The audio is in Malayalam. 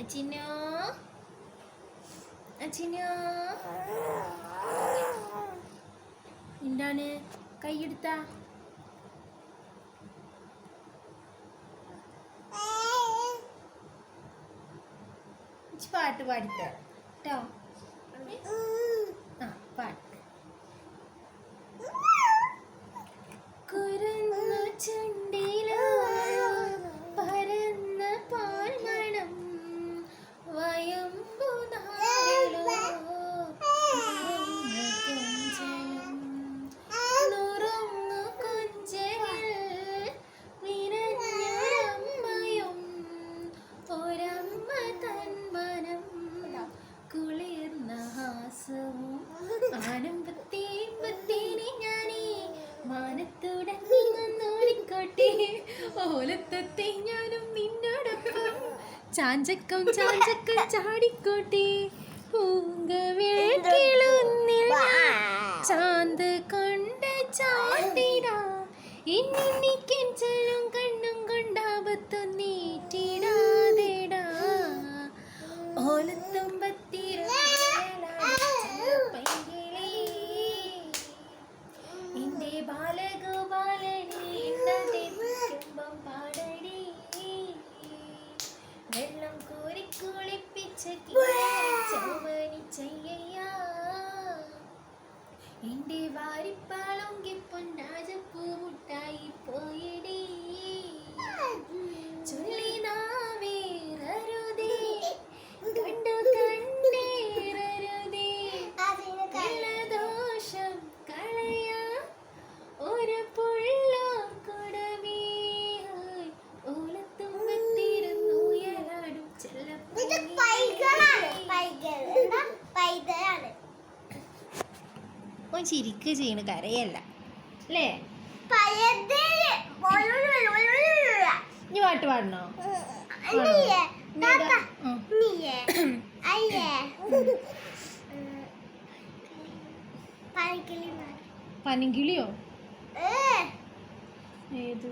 അച്ചിനോ അച്ചിനോ എന്താണ്? കൈയെടുത്ത? പാട്ട് പാടിത്ത കേട്ടോ ആ പാട്ട് കുളിർന്ന ഹാസവും ഞാനേ മാനത്തുടങ്ങി വന്നോടിക്കോട്ടെ ഓലത്തത്തെ ഞാനും നിന്നോടൊപ്പം ചാഞ്ചക്കം ചാഞ്ചക്കം ചാടിക്കോട്ടെ. പൂങ്കവിളക്കിളുന്നിൽ ചാന്ത് കൊണ്ട് ചാണ്ടിടാ. ഇന്നിക്കൻ ചെല്ലും കണ്ണും കൊണ്ടാപത്തു വെള്ളം കോരി കുളിപ്പിച്ച ചോമനി ചെയ്യ എന്റെ വാരിപ്പാളൊങ്കി പൊന്നാജപ്പൂ മുട്ടായി പോയടി ഓൻ ചിരിക്ക് ചെയ്യണ കരയല്ല. അല്ലേ? ഇനി പാട്ട് പാടണോ പനിക്കിളിയോ ഏത്?